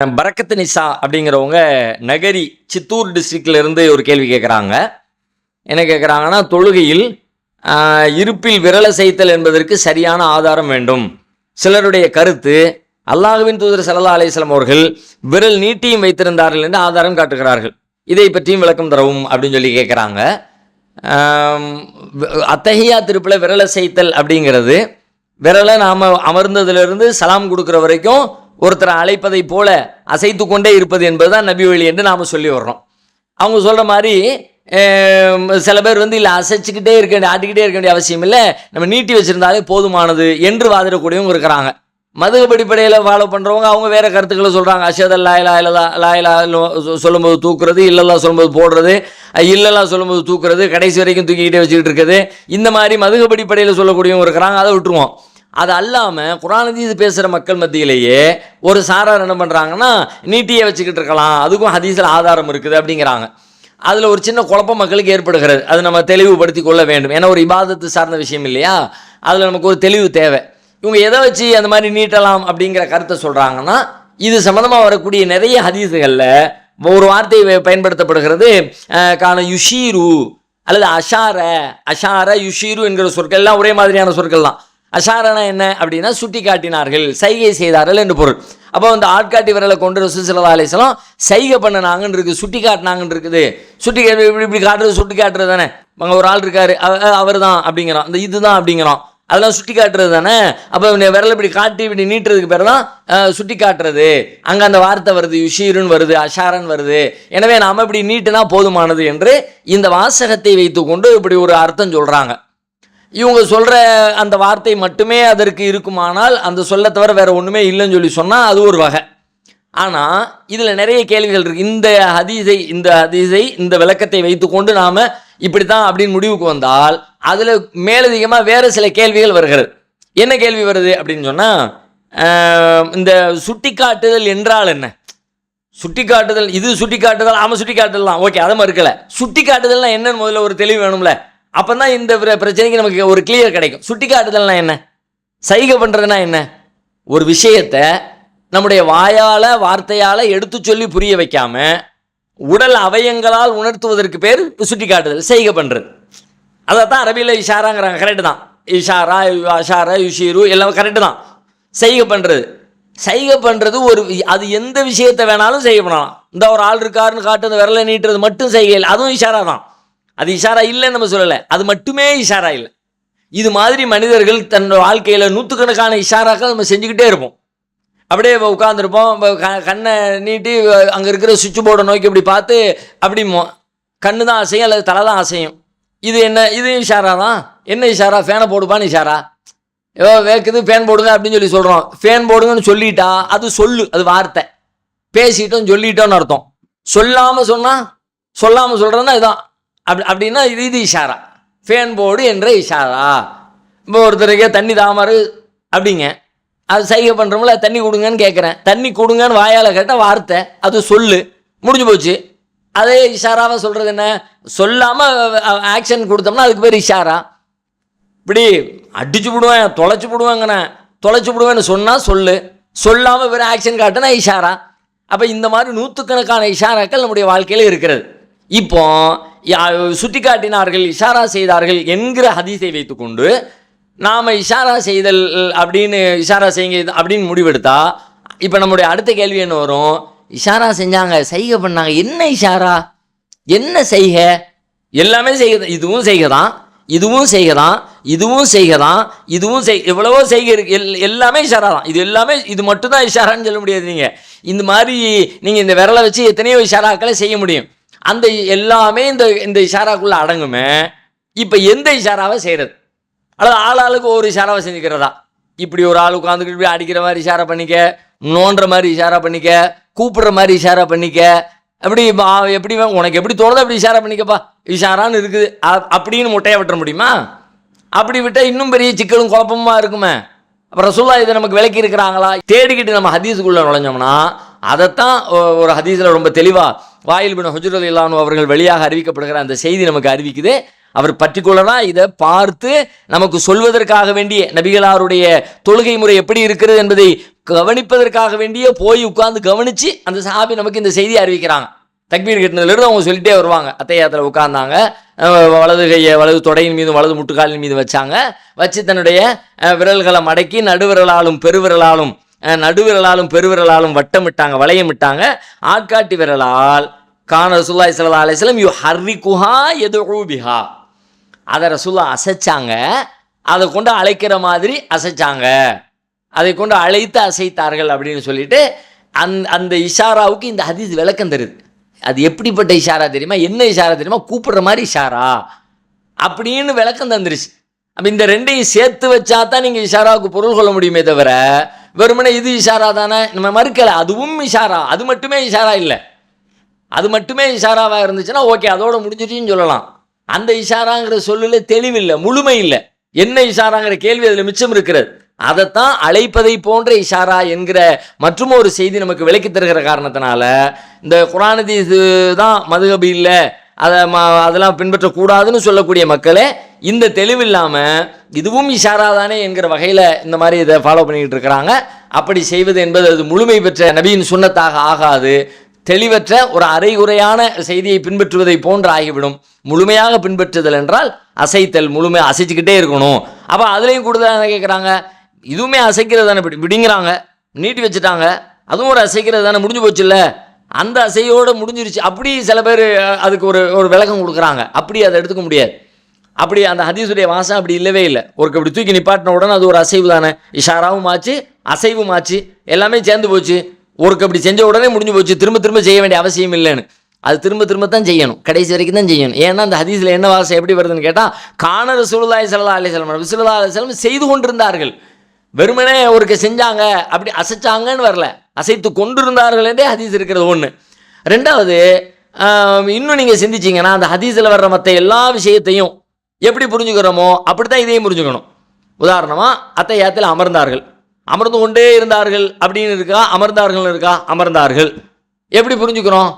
பரக்கத்து நிசா அப்படிங்கிறவங்க நகரி சித்தூர் டிஸ்ட்ரிக்ட்ல இருந்து ஒரு கேள்வி கேட்குறாங்க என்ன கேட்குறாங்கன்னா தொழுகையில் இருப்பில் விரல செய்தல் என்பதற்கு சரியான ஆதாரம் வேண்டும். சிலருடைய கருத்து அல்லாஹுவின் தூதர் சல்லா அலிஸ்லாம் அவர்கள் விரல் நீட்டியும் வைத்திருந்தார்கள் என்று ஆதாரம் காட்டுகிறார்கள். இதை பற்றியும் விளக்கம் தரவும் அப்படின்னு சொல்லி கேட்குறாங்க அத்தகையா திருப்பில் விரலை செய்தல் அப்படிங்கிறது விரலை நாம் அமர்ந்ததுலேருந்து சலாம் கொடுக்குற வரைக்கும் ஒருத்தரை அழைப்பதை போல அசைத்து கொண்டே இருப்பது என்பது தான் நபி வழி என்று நாம் சொல்லி வர்றோம். அவங்க சொல்கிற மாதிரி சில பேர் வந்து இல்லை அசைச்சிக்கிட்டே இருக்க வேண்டிய ஆட்டிக்கிட்டே இருக்க வேண்டிய அவசியம் இல்லை. நம்ம நீட்டி வச்சுருந்தாலே போதுமானது என்று வாதிடக்கூடியவங்க இருக்கிறாங்க. மதுகப்படிப்படையில் ஃபாலோ பண்ணுறவங்க அவங்க வேறு கருத்துக்களை சொல்கிறாங்க அஷதல் லாயிலா இல்லதா லாயிலா சொல்லும்போது தூக்குறது இல்லல்லா சொல்லும்போது போடுறது அஹ் இல்லல்லா சொல்லும்போது தூக்குறது கடைசி வரைக்கும் தூக்கிக்கிட்டே வச்சுக்கிட்டு இருக்குது இந்த மாதிரி மதுகப் படிப்படையில் சொல்லக்கூடியவங்க இருக்கிறாங்க அதை விட்டுருவோம். அது அல்லாமல் குரானதீது பேசுகிற மக்கள் மத்தியிலேயே ஒரு சாரார் என்ன பண்ணுறாங்கன்னா நீட்டியை வச்சுக்கிட்டு இருக்கலாம். அதுக்கும் ஹதீஸில் ஆதாரம் இருக்குது அப்படிங்கிறாங்க. அதில் ஒரு சின்ன குழப்பம் மக்களுக்கு ஏற்படுகிறது. அது நம்ம தெளிவுபடுத்தி கொள்ள வேண்டும். ஏன்னா ஒரு இபாதத்து சார்ந்த விஷயம் இல்லையா? அதில் நமக்கு ஒரு தெளிவு தேவை. இவங்க எதை வச்சு அந்த மாதிரி நீட்டலாம் அப்படிங்கிற கருத்தை சொல்கிறாங்கன்னா இது சம்மந்தமாக வரக்கூடிய நிறைய ஹதீஸுகளில் ஒரு வார்த்தை பயன்படுத்தப்படுகிறது. கான யுஷீரு அல்லது அஷார. அஷார யுஷீரு என்கிற சொற்கள் எல்லாம் ஒரே மாதிரியான சொற்கள் தான் அஷாரனா என்ன அப்படின்னா சுட்டி காட்டினார்கள் சைகை செய்தார்கள் என்று பொருள். அப்போ அந்த ஆட்காட்டி விரலை கொண்டு ரசூசல்லா அலிஸ்லாம் சைகை பண்ணினாங்கன்னு இருக்குது சுட்டி காட்டினாங்கன்னு இருக்குது. சுட்டி இப்படி இப்படி காட்டுறது சுட்டி காட்டுறது தானே? அங்கே ஒரு ஆள் இருக்காரு அவர் தான் அப்படிங்கிறான். இந்த இதுதான் அப்படிங்கிறான். அதெல்லாம் சுட்டி காட்டுறது தானே? அப்போ விரலை இப்படி காட்டி இப்படி நீட்டுறதுக்கு பேர் தான் சுட்டி காட்டுறது. அங்கே அந்த வார்த்தை வருது யுஷீருன்னு வருது அஷாரன் வருது. எனவே நாம் இப்படி நீட்டுனா போதுமானது என்று இந்த வாசகத்தை வைத்துக்கொண்டு இப்படி ஒரு அர்த்தம் சொல்கிறாங்க இவங்க சொல்கிற அந்த வார்த்தை மட்டுமே அதற்கு இருக்குமானால் அந்த சொல்ல தவிர வேறு ஒன்றுமே இல்லைன்னு சொல்லி சொன்னால் அது ஒரு வகை. ஆனால் இதில் நிறைய கேள்விகள் இருக்குது இந்த ஹதீஸை இந்த ஹதீஸை இந்த விளக்கத்தை வைத்துக்கொண்டு நாம் இப்படி தான் அப்படின்னு முடிவுக்கு வந்தால் அதில் மேலதிகமாக வேறு சில கேள்விகள் வருகிறது. என்ன கேள்வி வருது அப்படின்னு சொன்னால் இந்த சுட்டிக்காட்டுதல் என்றால் என்ன? சுட்டிக்காட்டுதல் இது சுட்டிக்காட்டுதல் ஆமாம் சுட்டிக்காட்டுதல் தான். ஓகே அதை மறுக்கலை. சுட்டிக்காட்டுதல்னா என்னன்னு முதல்ல ஒரு தெளிவு வேணும்ல. அப்போ தான் இந்த பிரச்சனைக்கு நமக்கு ஒரு கிளியர் கிடைக்கும். சுட்டி காட்டுதல்னா என்ன? சைகை பண்ணுறதுனா என்ன? ஒரு விஷயத்தை நம்முடைய வாயால் வார்த்தையால் எடுத்து சொல்லி புரிய வைக்காம உடல் அவயங்களால் உணர்த்துவதற்கு பேர் சுட்டிக்காட்டுதல் செய்கை பண்ணுறது அதை தான் அரபியில் இஷாராங்கிறாங்க. கரெக்டு தான். இஷாரா அஷாரா யுஷீரு எல்லாம் கரெக்டு தான். செய்கை பண்ணுறது சைகை பண்ணுறது ஒரு அது எந்த விஷயத்தை வேணாலும் செய்ய பண்ணலாம். இந்த ஒரு ஆள் இருக்காருன்னு காட்டு அந்த விரலை நீட்டுறது மட்டும் செய்கை இல்லை. அதுவும் இஷாரா தான். அது இஷாரா இல்லைன்னு நம்ம சொல்லலை. அது மட்டுமே இஷாரா இல்லை. இது மாதிரி மனிதர்கள் தன் வாழ்க்கையில் நூற்றுக்கணக்கான இஷாராக்கள் நம்ம செஞ்சுக்கிட்டே இருப்போம். அப்படியே உட்காந்துருப்போம் கண்ணை நீட்டி அங்கே இருக்கிற சுவிட்ச் போர்டை நோக்கி இப்படி பார்த்து அப்படி கண்ணு தான் அசையும் அல்லது தலை தான் அசையும். இது என்ன இது இஷாரா தான்? என்ன இஷாரா? ஃபேனை போடுப்பான்னு இஷாரா? ஏதோ வேக்குது ஃபேன் போடுங்க அப்படின்னு சொல்லி சொல்கிறோம் ஃபேன் போடுங்கன்னு சொல்லிட்டா அது சொல்லு அது வார்த்தை. பேசிட்டோம் சொல்லிட்டோம்னு அர்த்தம். சொல்லாமல் சொன்னால் சொல்லாமல் சொல்கிறதுனா இதான். அப்படி அப்படின்னா இது இது இஷாரா. ஃபேன் போர்டு என்ற இஷாரா. இப்போ ஒருத்தருக்கே தண்ணி தாமாரு அப்படிங்க. அது சைகை பண்ணுறோம்ல தண்ணி கொடுங்கன்னு கேட்குறேன் தண்ணி கொடுங்கன்னு வாயால் கேட்டால் வார்த்தை அது சொல்லு. முடிஞ்சு போச்சு. அதே இஷாராவை சொல்கிறது என்ன? சொல்லாமல் ஆக்ஷன் கொடுத்தோம்னா அதுக்கு பேர் இஷாரா. இப்படி அடிச்சு விடுவேன் தொலைச்சி விடுவேங்கண்ணே தொலைச்சி விடுவேன்னு சொன்னால் சொல்லு. சொல்லாமல் வேறு ஆக்ஷன் காட்டினா இஷாரா. அப்போ இந்த மாதிரி நூற்றுக்கணக்கான இஷாராக்கள் நம்முடைய வாழ்க்கையில் இருக்கிறது. இப்போ யா- இஷாரா செய்தார்கள் என்கிற ஹதீஸை வைத்துக்கொண்டு நாம் இஷாரா செய்தல் அப்படின்னு இஷாரா செய்யுங்க அப்படின்னு முடிவெடுத்தா இப்போ நம்முடைய அடுத்த கேள்வி என்ன வரும்? இஷாரா செஞ்சாங்க செய்கை பண்ணாங்க. என்ன இஷாரா? என்ன செய்க எல்லாமே செய்க இதுவும் செய்க தான். இதுவும் செய்க தான். இதுவும் செய்க தான். இதுவும் செய் எவ்வளவோ செய்கை இருக்கு. எல் எல்லாமே இஷாரா தான். இது எல்லாமே இது மட்டும்தான் இஷாரான்னு சொல்ல முடியாது நீங்கள் இந்த மாதிரி நீங்கள் இந்த விரலை வச்சு எத்தனையோ இஷாராக்களை செய்ய முடியும். அந்த எல்லாமே இந்த இந்த இஷாராக்குள்ளே அடங்குமே. இப்போ எந்த இஷாராவை செய்கிறது அல்லது ஆள் ஆளுக்கு ஒரு இஷாராவை செஞ்சுக்கிறதா? இப்படி ஒரு ஆள் உட்காந்துக்கிட்டு இப்படி அடிக்கிற மாதிரி இஷாரா பண்ணிக்க நோண்டுற மாதிரி இஷாரா பண்ணிக்க கூப்பிடுற மாதிரி இஷாரா பண்ணிக்க. அப்படி எப்படி உனக்கு எப்படி தோணுதோ அப்படி இஷாரா பண்ணிக்கப்பா. இஷாரான்னு இருக்குது. அப்படின்னு முட்டையை விட்டுற முடியுமா? அப்படி விட்டால் இன்னும் பெரிய சிக்கலும் குழப்பமா இருக்குமே? அப்புறம் ரசூல்லா இதை நமக்கு விளக்கி இருக்கிறாங்களா? தேடிக்கிட்டு நம்ம ஹதீஸுக்குள்ளே நுழைஞ்சோம்னா அதைத்தான் ஒரு ஹதீஸில் ரொம்ப தெளிவாக வாயில் பின் ஹுஜுரத் இல்லானு அவர்கள் வெளியாக அறிவிக்கப்படுகிற அந்த செய்தி நமக்கு அறிவிக்குது. அவர் பர்டிகுலராக இதை பார்த்து நமக்கு சொல்வதற்காக வேண்டிய நபிகளாருடைய தொழுகை முறை எப்படி இருக்கிறது என்பதை கவனிப்பதற்காக வேண்டிய போய் உட்கார்ந்து கவனித்து அந்த சாபி நமக்கு இந்த செய்தியை அறிவிக்கிறாங்க. தக்பீர் கட்டினதுலேருந்து அவங்க சொல்லிட்டே வருவாங்க. அத்தையாத்தில் உட்கார்ந்தாங்க. வலது கையை வலது தொடையின் மீதும் வலது முட்டுக்காலின் மீது வச்சாங்க. வச்சு தன்னுடைய விரல்களை மடக்கி நடுவிரலாலும் பெருவிரலாலும் நடுவிரலாலும் பெருவிரலாலும் வட்டமிட்டாங்க வளையமிட்டாங்க. ஆட்காட்டி விரலால் கான ரசுல்லா இஸ்லா அலிஸ்லம் யூ ஹர்ரி குஹா எது பிஹா. அதை ரசுல்லா அசைச்சாங்க. அதை கொண்டு அழைக்கிற மாதிரி அசைச்சாங்க. அதை கொண்டு அழைத்து அசைத்தார்கள் அப்படின்னு சொல்லிட்டு அந் அந்த இஷாராவுக்கு இந்த ஹதீஸ் விளக்கம் தருது. அது எப்படிப்பட்ட இஷாரா தெரியுமா? என்ன இஷாரா தெரியுமா? கூப்பிடுற மாதிரி இஷாரா அப்படின்னு விளக்கம் தந்துருச்சு. அப்போ இந்த ரெண்டையும் சேர்த்து வச்சா தான் நீங்கள் இஷாராவுக்கு பொருள் கொள்ள முடியுமே தவிர வெறுமனே இது இஷாரா தானே? நம்ம மறுக்கலை. அதுவும் இஷாரா. அது மட்டுமே இஷாரா இல்லை. அது மட்டுமே இஷாராவாக இருந்துச்சுன்னா ஓகே அதோட முடிஞ்சிட்டின்னு சொல்லலாம். அந்த இஷாராங்கிற சொல்லில் தெளிவில்லை முழுமை இல்லை. என்ன இஷாராங்கிற கேள்வி அதில் மிச்சம் இருக்கிறது. அதைத்தான் அழைப்பதை போன்ற இஷாரா என்கிற மற்றும் ஒரு செய்தி நமக்கு விளக்கி தருகிற காரணத்தினால இந்த குரானதி தான் மதுகபி இல்லை. அதை மா அதெல்லாம் பின்பற்றக்கூடாதுன்னு சொல்லக்கூடிய மக்களே இந்த தெளிவில்லாமல் இதுவும் இஷாரா தானே என்கிற வகையில் இந்த மாதிரி இதை ஃபாலோ பண்ணிக்கிட்டு இருக்கிறாங்க. அப்படி செய்வது என்பது அது முழுமை பெற்ற நபியின் சுண்ணத்தாக ஆகாது. தெளிவற்ற ஒரு அரைகுறையான செய்தியை பின்பற்றுவதை போன்று ஆகிவிடும். முழுமையாக பின்பற்றுதல் என்றால் அசைத்தல் முழுமை அசைச்சுக்கிட்டே இருக்கணும். அப்போ அதுலேயும் கூடுதலாக கேட்குறாங்க இதுவுமே அசைக்கிறது தானே விடுங்கிறாங்க. நீட்டி வச்சுட்டாங்க. அதுவும் ஒரு அசைக்கிறது தானே முடிஞ்சு போச்சுல்ல? அந்த அசையோடு முடிஞ்சிருச்சு. அப்படி சில பேர் அதுக்கு ஒரு ஒரு விளக்கம் கொடுக்குறாங்க. அப்படி அதை எடுத்துக்க முடியாது. அப்படி அந்த ஹதீஸுடைய வாசம் அப்படி இல்லவே இல்லை. ஒரு அப்படி தூக்கி நிப்பாட்டின உடனே அது ஒரு அசைவு தானே. இஷாராவும் ஆச்சு அசைவும் ஆச்சு. எல்லாமே சேர்ந்து போச்சு. ஒருக்கு அப்படி செஞ்ச உடனே முடிஞ்சு போச்சு. திரும்ப திரும்ப செய்ய வேண்டிய அவசியம் இல்லைன்னு. அது திரும்ப திரும்ப தான் செய்யணும். கடைசி வரைக்கும் தான் செய்யணும். ஏன்னா அந்த ஹதீஸில் என்ன வாசம் எப்படி வருதுன்னு கேட்டால் காண ரசூலுல்லாஹி ஸல்லல்லாஹு அலைஹி வஸல்லம். ரசூலுல்லாஹி செய்து கொண்டிருந்தார்கள். வெறுமனே ஒருக்கு செஞ்சாங்க அப்படி அசைச்சாங்கன்னு வரல. அசைத்து கொண்டிருந்தார்கள் என்றே ஹதீஸ் இருக்கிறது ஒன்று ரெண்டாவது இன்னும் நீங்கள் சிந்திச்சீங்கன்னா அந்த ஹதீஸில் வர்ற மற்ற எல்லா விஷயத்தையும் எப்படி புரிஞ்சுக்கிறோமோ அப்படி தான் இதையும் புரிஞ்சுக்கணும். உதாரணமாக அத்தையாத்தில் அமர்ந்தார்கள். அமர்ந்து கொண்டே இருந்தார்கள் அப்படின்னு இருக்கா? அமர்ந்தார்கள் இருக்கா? அமர்ந்தார்கள். எப்படி புரிஞ்சுக்கிறோம்?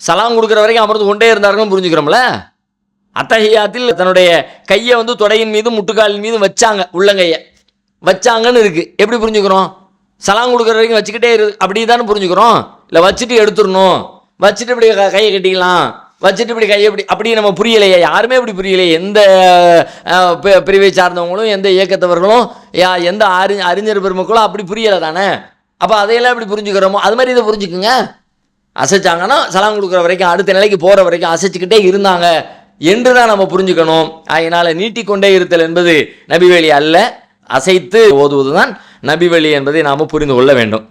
சலாம் கொடுக்குற வரைக்கும் அமர்ந்து கொண்டே இருந்தார்கள்னு புரிஞ்சுக்கிறோம்ல? அத்தகையாத்தில் தன்னுடைய கையை வந்து தொடையின் மீதும் முட்டுக்காலின் மீதும் வச்சாங்க உள்ளங்கையை. வச்சாங்கன்னு இருக்குது எப்படி புரிஞ்சுக்கிறோம்? சலாம் கொடுக்குற வரைக்கும் வச்சுக்கிட்டே இரு. அப்படி தானே புரிஞ்சுக்கிறோம்? இல்லை வச்சுட்டு எடுத்துடணும். வச்சுட்டு இப்படி க- கையை கட்டிக்கலாம். வச்சுட்டு இப்படி கையை இப்படி அப்படி நம்ம புரியலையே. யாருமே இப்படி புரியலையே. எந்த பிரிவை சார்ந்தவங்களும் எந்த இயக்கத்தவர்களும் யா எந்த அறி அறிஞர் பெருமக்களும் அப்படி புரியலை தானே? அப்போ அதையெல்லாம் இப்படி புரிஞ்சுக்கிறோமோ அது மாதிரி இதை புரிஞ்சுக்குங்க. அசைச்சாங்கன்னா சலாம் கொடுக்குற வரைக்கும் அடுத்த நிலைக்கு போகிற வரைக்கும் அசைச்சிக்கிட்டே இருந்தாங்க என்று தான் நம்ம புரிஞ்சுக்கணும். அதனால் நீட்டிக்கொண்டே இருத்தல் என்பது நபிவேலி அல்ல. அசைத்து ஓதுவது தான் நபிவழி என்பதை நாம் புரிந்து கொள்ள வேண்டும்.